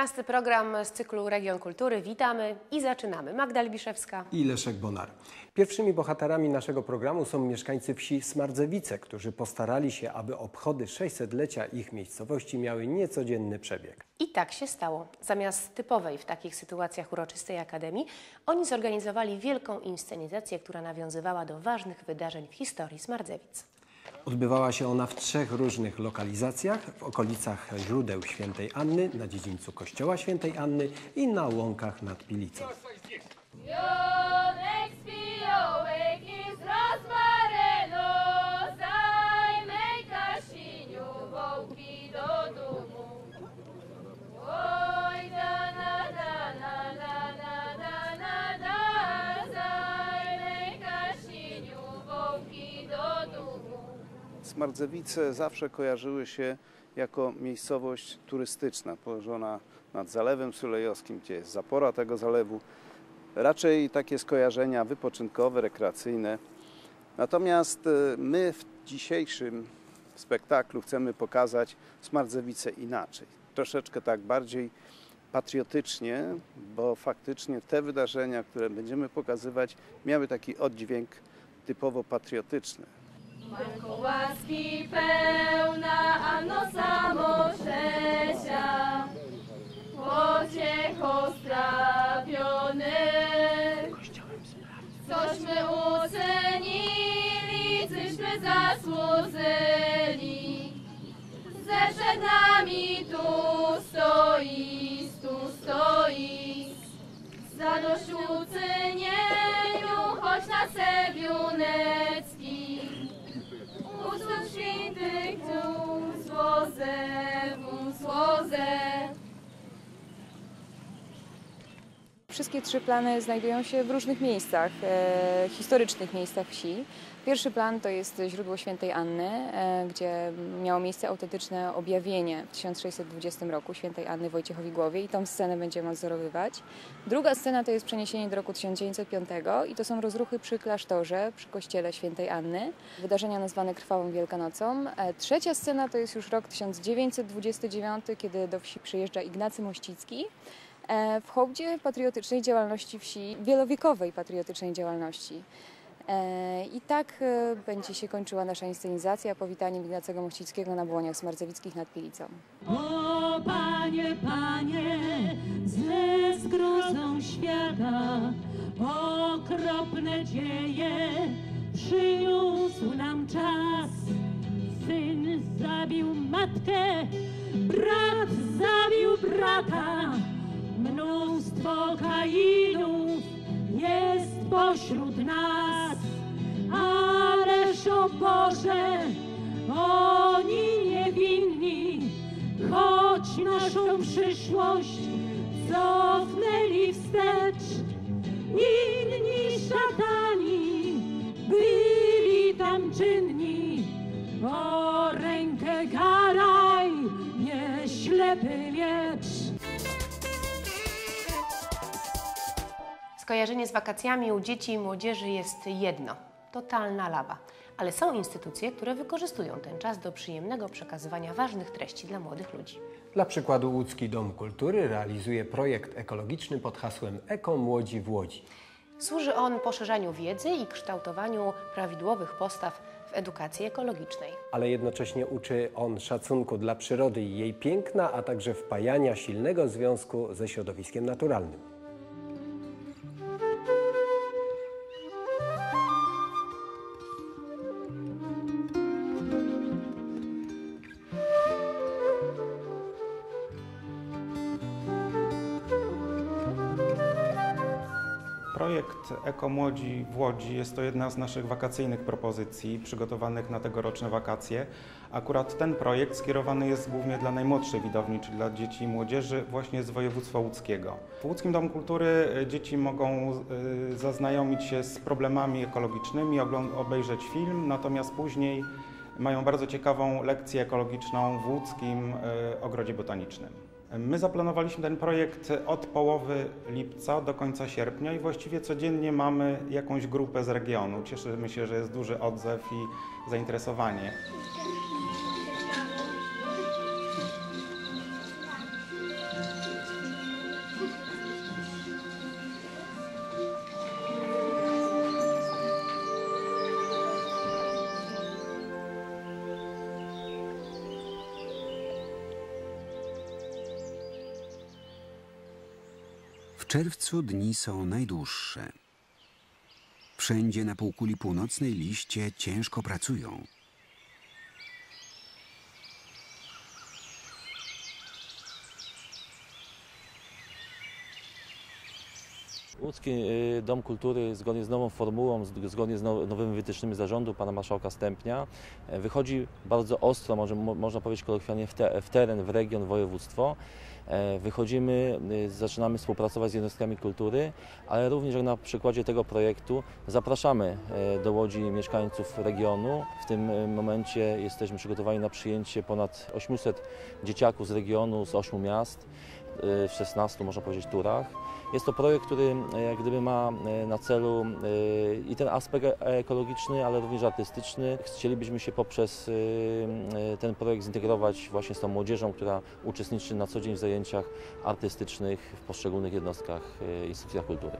13 program z cyklu Region Kultury. Witamy i zaczynamy. Magda Libiszewska. i Leszek Bonar. Pierwszymi bohaterami naszego programu są mieszkańcy wsi Smardzewice, którzy postarali się, aby obchody 600-lecia ich miejscowości miały niecodzienny przebieg. I tak się stało. Zamiast typowej w takich sytuacjach uroczystej akademii, oni zorganizowali wielką inscenizację, która nawiązywała do ważnych wydarzeń w historii Smardzewic. Odbywała się ona w trzech różnych lokalizacjach, w okolicach źródeł Świętej Anny, na dziedzińcu kościoła Świętej Anny i na łąkach nad Pilicą. Smardzewice zawsze kojarzyły się jako miejscowość turystyczna, położona nad Zalewem Sulejowskim, gdzie jest zapora tego zalewu. Raczej takie skojarzenia wypoczynkowe, rekreacyjne. Natomiast e, my w dzisiejszym spektaklu chcemy pokazać Smardzewice inaczej. Troszeczkę tak bardziej patriotycznie, bo faktycznie te wydarzenia, które będziemy pokazywać, miały taki oddźwięk typowo patriotyczny. Matko łaski pełna, Anno samoszesia, pociechą strapiony. Cośmy ucenili, cośmy zasłużyli, ze nami tu stoi, tu stoi. Zadośćuczynieniu, Wszystkie trzy plany znajdują się w różnych miejscach, e, historycznych miejscach wsi. Pierwszy plan to jest źródło świętej Anny, e, gdzie miało miejsce autentyczne objawienie w 1620 roku świętej Anny Wojciechowi Głowie i tą scenę będziemy odzorowywać. Druga scena to jest przeniesienie do roku 1905 i to są rozruchy przy klasztorze, przy kościele świętej Anny, wydarzenia nazwane Krwawą Wielkanocą. E, Trzecia scena to jest już rok 1929, kiedy do wsi przyjeżdża Ignacy Mościcki w hołdzie patriotycznej działalności wsi, wielowiekowej patriotycznej działalności. E, I tak e, będzie się kończyła nasza inscenizacja powitaniem Ignacego Mościckiego na błoniach smarzewickich nad Pilicą. O Panie, Panie, ze zgrozą świata okropne dzieje przyniósł nam czas. Syn zabił matkę, brat zabił brata, mnóstwo Kainów jest pośród nas. Ależ o Boże, oni niewinni, choć naszą przyszłość cofnęli wstecz. Inni szatani byli tam czynni, o rękę karaj, nie ślepy Skojarzenie z wakacjami u dzieci i młodzieży jest jedno totalna lawa. Ale są instytucje, które wykorzystują ten czas do przyjemnego przekazywania ważnych treści dla młodych ludzi. Dla przykładu Łódzki Dom Kultury realizuje projekt ekologiczny pod hasłem Eko Młodzi w Łodzi. Służy on poszerzaniu wiedzy i kształtowaniu prawidłowych postaw w edukacji ekologicznej. ale jednocześnie uczy on szacunku dla przyrody i jej piękna, a także wpajania silnego związku ze środowiskiem naturalnym. Projekt Ekomłodzi w Łodzi jest to jedna z naszych wakacyjnych propozycji przygotowanych na tegoroczne wakacje. Akurat ten projekt skierowany jest głównie dla najmłodszej widowni, czyli dla dzieci i młodzieży właśnie z województwa łódzkiego. W Łódzkim Domu Kultury y, dzieci mogą y, zaznajomić się z problemami ekologicznymi, obejrzeć film, natomiast później mają bardzo ciekawą lekcję ekologiczną w Łódzkim y, Ogrodzie Botanicznym. My zaplanowaliśmy ten projekt od połowy lipca do końca sierpnia i właściwie codziennie mamy jakąś grupę z regionu. Cieszymy się, że jest duży odzew i zainteresowanie. Czerwcu dni są najdłuższe. Wszędzie na półkuli północnej liście ciężko pracują. Łódzki y, Dom Kultury zgodnie z nową formułą, zgodnie z now- nowymi wytycznymi zarządu pana marszałka Stępnia e, wychodzi bardzo ostro, może, mo- można powiedzieć kolokwialnie, w, te, w teren, w region, w województwo. E, Wychodzimy, y, zaczynamy współpracować z jednostkami kultury, ale również jak na przykładzie tego projektu zapraszamy e, do Łodzi mieszkańców regionu. W tym momencie jesteśmy przygotowani na przyjęcie ponad 800 dzieciaków z regionu, z 8 miast w 16, można powiedzieć, turach. Jest to projekt, który e, jak gdyby ma e, na celu i ten aspekt e- ekologiczny, ale również artystyczny. Chcielibyśmy się poprzez ten projekt zintegrować właśnie z tą młodzieżą, która uczestniczy na co dzień w zajęciach artystycznych w poszczególnych jednostkach, instytucjach kultury.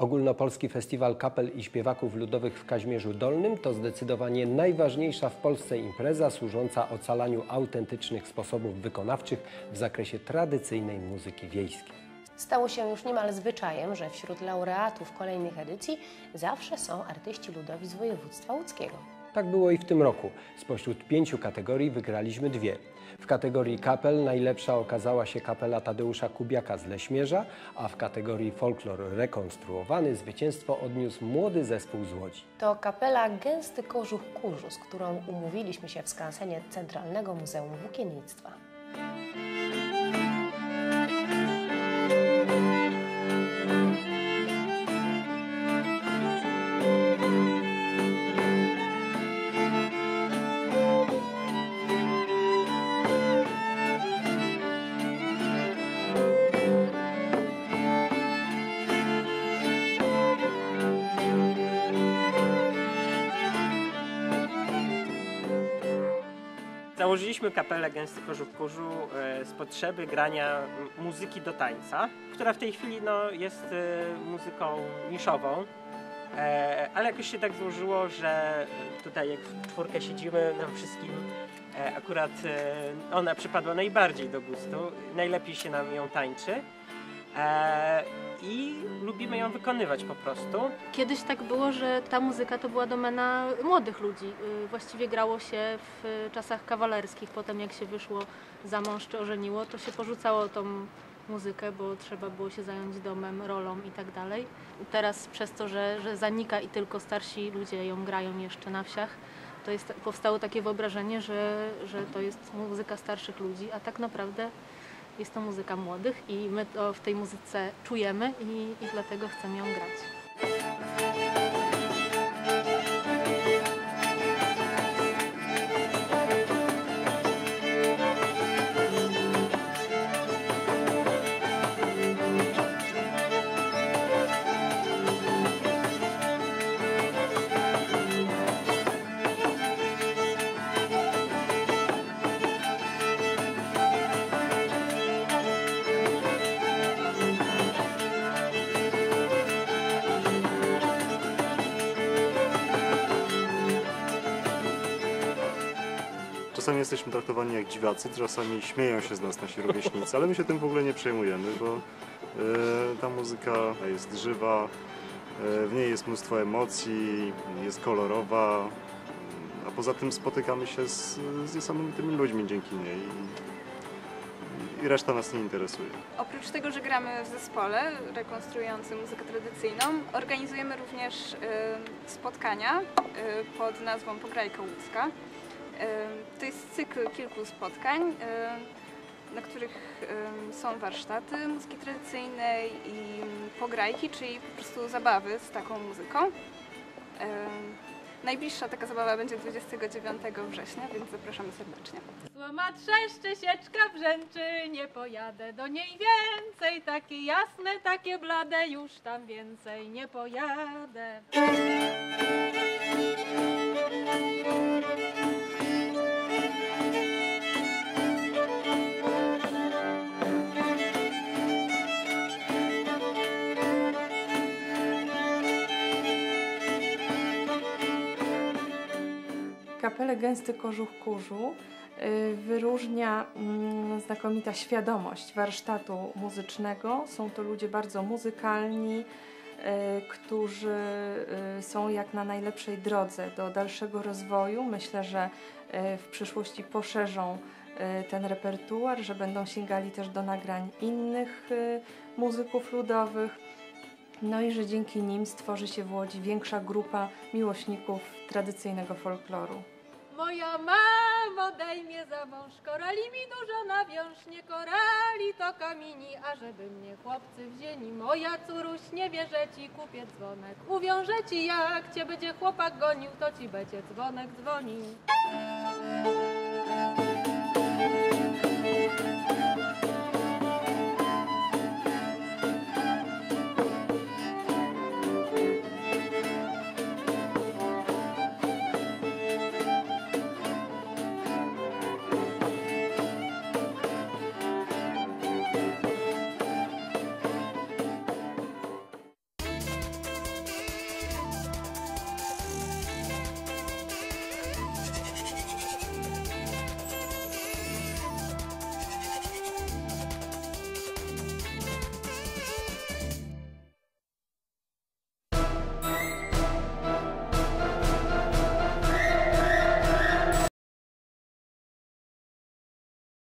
Ogólnopolski Festiwal Kapel i Śpiewaków Ludowych w Kaźmierzu Dolnym to zdecydowanie najważniejsza w Polsce impreza służąca ocalaniu autentycznych sposobów wykonawczych w zakresie tradycyjnej muzyki wiejskiej. Stało się już niemal zwyczajem, że wśród laureatów kolejnych edycji zawsze są artyści ludowi z województwa łódzkiego. Tak było i w tym roku. Spośród pięciu kategorii wygraliśmy dwie. W kategorii kapel najlepsza okazała się kapela Tadeusza Kubiaka z Leśmierza, a w kategorii folklor rekonstruowany zwycięstwo odniósł młody zespół z Łodzi. To kapela Gęsty Kożuch Kurzu, z którą umówiliśmy się w skansenie Centralnego Muzeum Włókiennictwa. Założyliśmy kapelę Gęsty Kożuch Kurzu e, z potrzeby grania muzyki do tańca, która w tej chwili no, jest e, muzyką niszową. E, ale jakoś się tak złożyło, że tutaj jak w czwórkę siedzimy, nam wszystkim e, akurat ona przypadła najbardziej do gustu. Najlepiej się nam ją tańczy. I lubimy ją wykonywać po prostu. Kiedyś tak było, że ta muzyka to była domena młodych ludzi. Y, Właściwie grało się w czasach kawalerskich. Potem jak się wyszło za mąż czy ożeniło, to się porzucało tą muzykę, bo trzeba było się zająć domem, rolą i tak dalej. Teraz przez to, że, że zanika i tylko starsi ludzie ją grają jeszcze na wsiach, to jest, powstało takie wyobrażenie, że, że to jest muzyka starszych ludzi, a tak naprawdę jest to muzyka młodych i my to w tej muzyce czujemy i, i dlatego chcemy ją grać. Czasami jesteśmy traktowani jak dziwacy, czasami śmieją się z nas nasi rówieśnicy, ale my się tym w ogóle nie przejmujemy, bo e, ta muzyka jest żywa, e, w niej jest mnóstwo emocji, jest kolorowa, a poza tym spotykamy się z, z niesamowitymi ludźmi dzięki niej i, reszta nas nie interesuje. Oprócz tego, że gramy w zespole rekonstruującym muzykę tradycyjną, organizujemy również y, spotkania y, pod nazwą Pograjka Łódzka. To jest cykl kilku spotkań, na których są warsztaty muzyki tradycyjnej i pograjki, czyli po prostu zabawy z taką muzyką. Najbliższa taka zabawa będzie 29 września, więc zapraszamy serdecznie. Słoma trzeszczy, sieczka brzęczy, nie pojadę do niej więcej. Takie jasne, takie blade, już tam więcej nie pojadę. Kapelę Gęsty Kożuch Kurzu y, wyróżnia mm, znakomita świadomość warsztatu muzycznego. Są to ludzie bardzo muzykalni, y, którzy y, są jak na najlepszej drodze do dalszego rozwoju. Myślę, że w przyszłości poszerzą ten repertuar, że będą sięgali też do nagrań innych muzyków ludowych. No i że dzięki nim stworzy się w Łodzi większa grupa miłośników tradycyjnego folkloru. Moja mama daj za mąż, korali mi dużo nawiążnie, korali to kamieni, a żeby mnie chłopcy wzięli. Moja córuś, nie wierzę ci, kupię dzwonek, uwiążę ci, jak cię będzie chłopak gonił, to ci będzie dzwonek dzwonił.